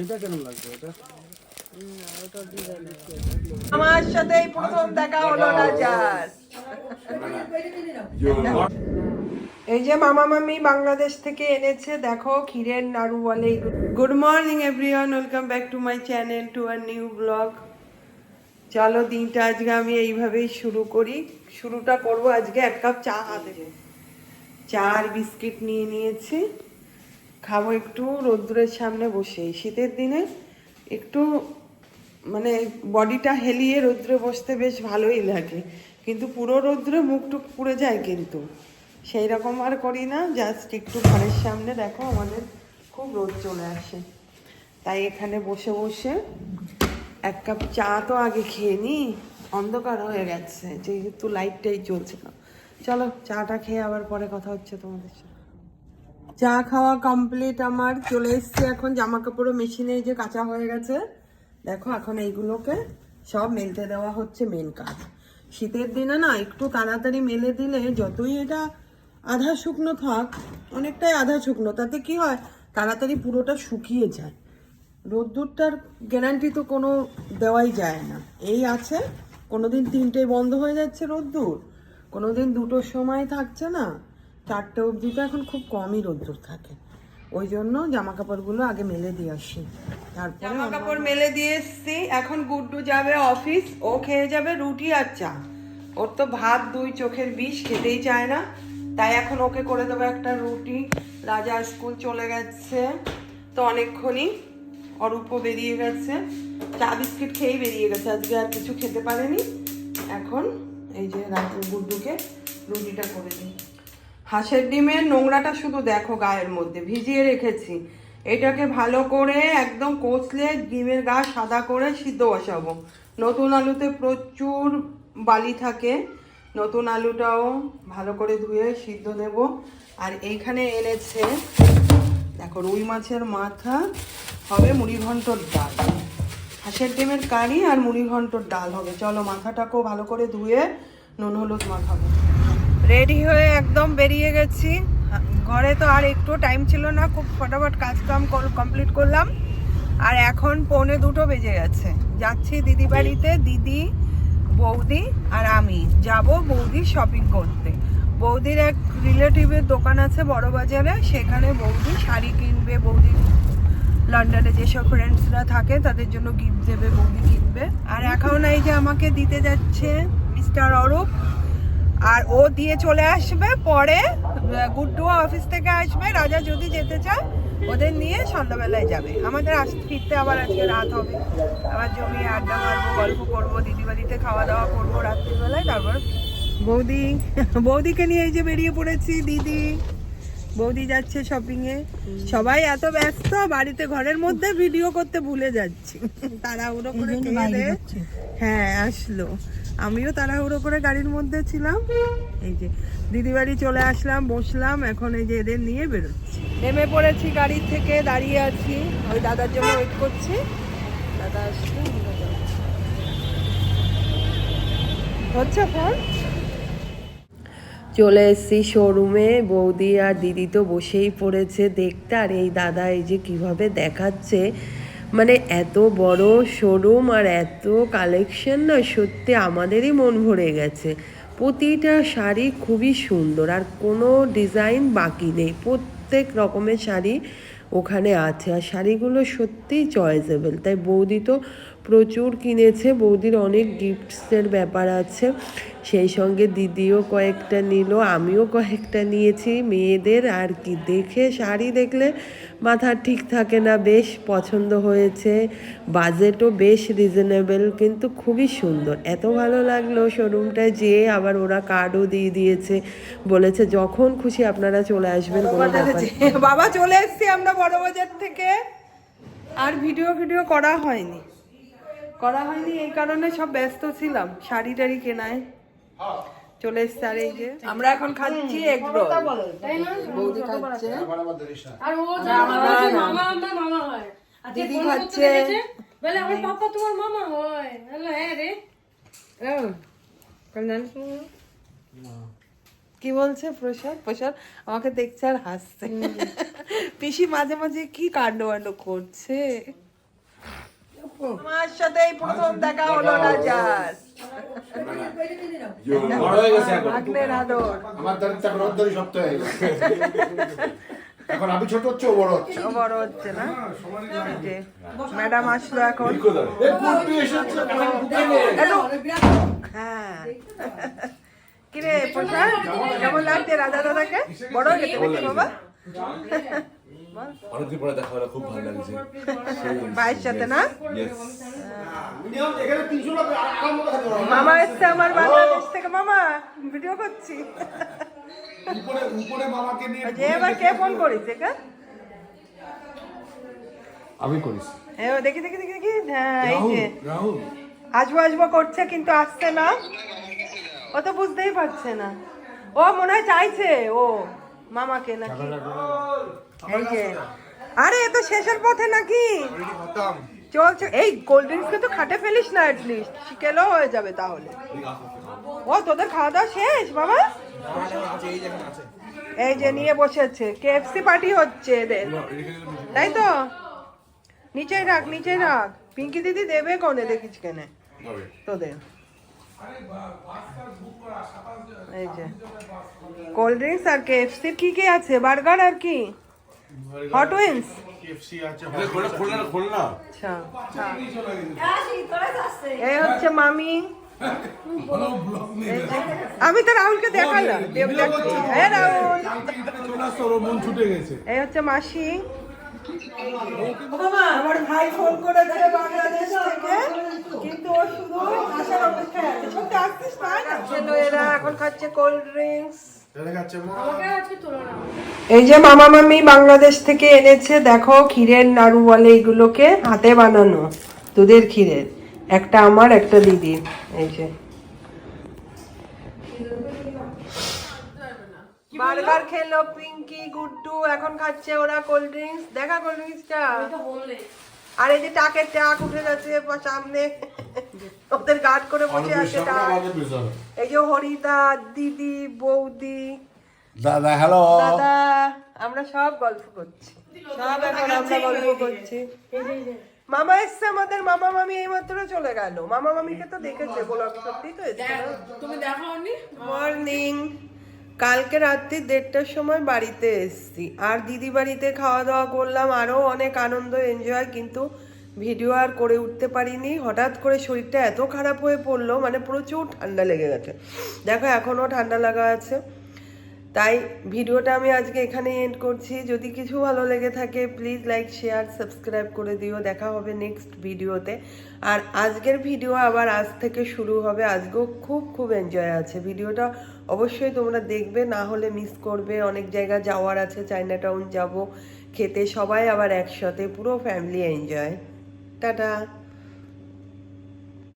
এটা কেমন লাগছে এটা? আমার সাথে এই প্রথম দেখা হলো রাজার এই যে মামা মামি বাংলাদেশ থেকে এনেছে দেখো ক্ষীরের নাড়ু বলে। Good morning everyone welcome back to my channel to our new vlog চলো দিনটা আজকে আমি এইভাবেই শুরু করি। শুরুটা করব আজকে এক কাপ চা হাতে। চা আর বিস্কিট নিয়ে নিয়েছি। খাব একটু রোদ্দুরের সামনে বসে শীতের দিনে একটু মানে বডিটা হেলিয়ে রৌদ্রে বসতে বেশ ভালোই লাগে। কিন্তু পুরো রৌদ্রে মুখটুক পুড়ে যায় কিন্তু। সেই রকম আর করি না জাস্ট একটু ঘরের সামনে দেখো আমাদের খুব রোদ চলে আসে। তাই এখানে বসে বসে এক কাপ চা তো আগে খেয়ে নি অন্ধকার হয়ে গেছে, যেহেতু লাইটটাই চলছে না। চলো, চাটা খেয়ে আবার পরে কথা হচ্ছে তোমাদের সাথে। চা খাওয়া কমপ্লিট আমার। চলে এসছে এখন জামা কাপড় মেশিনে যে কাঁচা হয়ে গেছে। দেখো এখন এইগুলোকে সব মেলতে দেওয়া হচ্ছে মেন কাজ। শীতের দিনে না একটু তাড়াতাড়ি মেলে দিলে যতই এটা আধা শুকনো থাক, অনেকটাই আধা শুকনো, তাতে কি হয়, তাড়াতাড়ি পুরোটা শুকিয়ে যায়। রোদ্দুরটার গ্যারান্টি তো কোনো দেওয়াই যায় না। এই আছে, কোনোদিন তিনটে বন্ধ হয়ে যাচ্ছে রোদ্দুর, কোনোদিন দুটোর সময় থাকছে না। চারটে অবধি তো এখন খুব কমই রোদ্দুর থাকে। ওই জন্য জামা কাপড়গুলো আগে মেলে দিয়ে আসি। জামা কাপড় মেলে দিয়ে এসছি। এখন গুড্ডু যাবে অফিস, ও খেয়ে যাবে রুটি আর চা। ওর তো ভাত, দুই চোখের বিষ, খেতেই চায় না। তাই এখন ওকে করে দেবো একটা রুটি। রাজা স্কুল চলে গেছে তো অনেকক্ষণই। অরূপও বেরিয়ে গেছে। চা বিস্কিট খেয়েই বেরিয়ে গেছে। আজকে আর কিছু খেতে পারেনি। এখন এই যে রাতে গুড্ডুকে রুটিটা করে দিই। হাঁসের ডিমের নোংরাটা শুধু দেখো গায়ের মধ্যে, ভিজিয়ে রেখেছি। এটাকে ভালো করে একদম কষলে ডিমের গা সাদা করে সিদ্ধ বসাবো। নতুন আলুতে প্রচুর বালি থাকে, নতুন আলুটাও ভালো করে ধুয়ে সিদ্ধ দেব আর এইখানে এনেছে, দেখো রুই মাছের মাথা, হবে মুড়ি ঘন্টর ডাল। হাঁসের ডিমের কারি আর মুড়ি ঘন্টর ডাল হবে। চলো মাথাটাকেও ভালো করে ধুয়ে নুন হলুদ মাখাবো। রেডি হয়ে একদম বেরিয়ে গেছি। ঘরে তো আর একটু টাইম ছিল না, খুব ফটাফট কাজ কাম কমপ্লিট করলাম। আর এখন পৌনে দুটো বেজে গেছে। যাচ্ছি দিদি বাড়িতে দিদি, বৌদি আর আমি। যাব বৌদি শপিং করতে। বৌদির এক রিলেটিভের দোকান আছে বড় বাজারে সেখানে বৌদি শাড়ি কিনবে, বৌদি লন্ডনে যেসব ফ্রেন্ডসরা থাকে, তাদের জন্য গিফট দেবে, বৌদি কিনবে। আর এখন এই যে আমাকে দিতে যাচ্ছে মিস্টার অরূপ। আর ও দিয়ে চলে আসবে পরে আহ, গুড্ডু অফিস থেকে আসবে রাজা যদি যেতে চায় ওদের নিয়ে সন্ধ্যাবেলায় যাবে। আমাদের আসতে ফিরতে আবার আজকে রাত হবে। আবার জমি আড্ডা মারবো গল্প করব দিদি বাড়িতে খাওয়া দাওয়া করব রাত্রিবেলায় তারপর বৌদি বৌদিকে নিয়ে এই যে বেরিয়ে পড়েছি দিদি। বৌদি যাচ্ছে শপিং এ। সবাই এত ব্যস্ত বাড়িতে ঘরের মধ্যে ভিডিও করতে ভুলে যাচ্ছি। খেয়ে দেয়ে হ্যাঁ আসলো। আমিও তাড়াহুড়ো করে গাড়ির মধ্যে ছিলাম। এই যে দিদি বাড়ি চলে আসলাম, বসলাম, এখন এই যে এদের নিয়ে বেরোচ্ছি। নেমে পড়েছি গাড়ি থেকে, দাঁড়িয়ে আছি। ওই দাদার জন্য ওয়েট করছি। দাদা হচ্ছে ফোন চলে এসেছি শোরুমে বৌদি আর দিদি তো বসেই পড়েছে দেখতে। আর এই দাদা এই যে কীভাবে দেখাচ্ছে মানে এত বড় শোরুম আর এত কালেকশন না সত্যি আমাদেরই মন ভরে গেছে। প্রতিটা শাড়ি খুবই সুন্দর, আর কোনো ডিজাইন বাকি নেই। প্রত্যেক রকমের শাড়ি ওখানে আছে, আর শাড়িগুলো সত্যিই চয়েসেবল তাই বৌদি তো প্রচুর কিনেছে বৌদির অনেক গিফটসের ব্যাপার আছে। সেই সঙ্গে দিদিও কয়েকটা নিল আমিও কয়েকটা নিয়েছি। মেয়েদের আর কি দেখে শাড়ি দেখলে মাথা ঠিক থাকে না বেশ পছন্দ হয়েছে। বাজেটও বেশ রিজনেবল কিন্তু খুবই সুন্দর। এত ভালো লাগল শোরুমটায় যেয়ে আবার ওরা কার্ডও দিয়ে দিয়েছে। বলেছে যখন খুশি আপনারা চলে আসবেন বাবা চলে এসেছি আমরা বড় বাজার থেকে। আর ভিডিও ভিডিও করা হয়নি। করা হয়নি এই কারণে সব ব্যস্ত ছিলাম শাড়ি টাড়ি কেনায়। চলে এসছে আর এই যে আমরা এখন খাচ্ছি এগ রোল। বৌদি খাচ্ছে। আর ও যে আমার কাছে মামা মামা হয়। দিদি খাচ্ছে। বলে আমার পাপা তোমার মামা হয়। হ্যাঁ রে? কি? বলছে প্রসাদ? প্রসাদ আমাকে দেখছে আর হাসছে। পিসি মাঝে মাঝে কি কাণ্ড করছে? আমার সাথে এই প্রথম দেখা হলো রাজার বড় হয়ে গেছে এখন। আদর আমার দাঁড়িয়ে এখন ওর শক্ত হয়ে গেছে। এখন আমি ছোট হচ্ছে বড় হচ্ছে। বড় হচ্ছে না? ম্যাডাম আসলো এখন। হ্যাঁ। কিরে প্রসাদ? কেমন লাগছে রাজা দাদাকে? বড় হয়ে গেছে বাবা? অনেকদিন পরে দেখা হলো খুব ভালো লাগছে। ভাইয়ের সাথে না। মামা এসছে আমার বাংলাদেশ থেকে। মামা ভিডিও করছি। উপরে উপরে মামাকে যে এবার কে ফোন করিস একা আমি করিস ও দেখি দেখি দেখি দেখি। হ্যাঁ এই যে। আসব আসব করছে কিন্তু আসছে না। ও তো বুঝতেই পারছে না। ও মনে হয় চাইছে ও মামাকে নাকি। এই যে আরে এ তো শেষের পথে নাকি? চলছে। এই কোল্ড ড্রিঙ্কসকে তো খাটে ফেলিস না অ্যাটলিস্ট শিকেলেও হয়ে যাবে তাহলে। ও তোদের খাওয়া দাওয়া শেষ বাবা? এই যে নিয়ে বসেছে। কেএফসি পার্টি হচ্ছে এদের। তাই তো? নিচেই রাখ নিচেই রাখ পিঙ্কি দিদি দেবে কোনে? দেখিস কেনে? তোদের। এই যে কোল্ড ড্রিঙ্কস আর কেএফসি কি কি আছে? বার্গার আর কি? হট উইন্স আচ্ছা। এই হচ্ছে মামি। আমি তো রাহুলকে দেখালাম। দেব হ্যাঁ রাহুল। ছুটে গেছে। এই হচ্ছে মাসি। আমার ভাই ফোন করেছে বাংলাদেশ থেকে কিন্তু ও শুধু আসার অপেক্ষায় আছে। সত্যি আসছিস না? এরা এখন খাচ্ছে কোল্ড ড্রিঙ্কস এই যে মামা মামি বাংলাদেশ থেকে এনেছে দেখো ক্ষীরের নাড়ু বলে এগুলোকে হাতে বানানো দুধের ক্ষীরের। একটা আমার একটা দিদির। এই যে। বার্গার খেলো পিঙ্কি গুড্ডু এখন খাচ্ছে ওরা কোল্ড ড্রিঙ্কস। দেখা কোল্ড ড্রিঙ্কসটা। আর এই যে টাকের টাক উঠে গেছে সামনে। ওদের গার্ড করে বসে আছে এই যে হরিদা দিদি বৌদি। দাদা হ্যালো দাদা আমরা সব গল্প করছি। সব এখন আমরা গল্প করছি। মামা এসছে আমাদের মামা মামি এইমাত্র চলে গেল। মামা মামিকে তো দেখেছে ব্লগ সত্যি তো এসছে তুমি দেখো নি মর্নিং কালকে রাত্রি দেড়টার সময় বাড়িতে এসছি। আর দিদি বাড়িতে খাওয়া দাওয়া করলাম আরও অনেক আনন্দ এনজয় কিন্তু ভিডিও আর করে উঠতে পারিনি। হঠাৎ করে শরীরটা এত খারাপ হয়ে পড়ল মানে প্রচুর ঠান্ডা লেগে গেছে। দেখো, এখনও ঠান্ডা লাগা আছে। তাই ভিডিওটা আমি আজকে এখানে এন্ড করছি। যদি কিছু ভালো লেগে থাকে প্লিজ লাইক শেয়ার সাবস্ক্রাইব করে দিও। দেখা হবে নেক্সট ভিডিওতে। আর আজকের ভিডিও আবার আজ থেকে শুরু হবে। আজকেও খুব খুব এনজয় আছে। ভিডিওটা অবশ্যই তোমরা দেখবে, না হলে মিস করবে। অনেক জায়গা যাওয়ার আছে। চাইনা টাউন যাব, খেতে সবাই আবার একসাথে, পুরো ফ্যামিলি এনজয় টাটা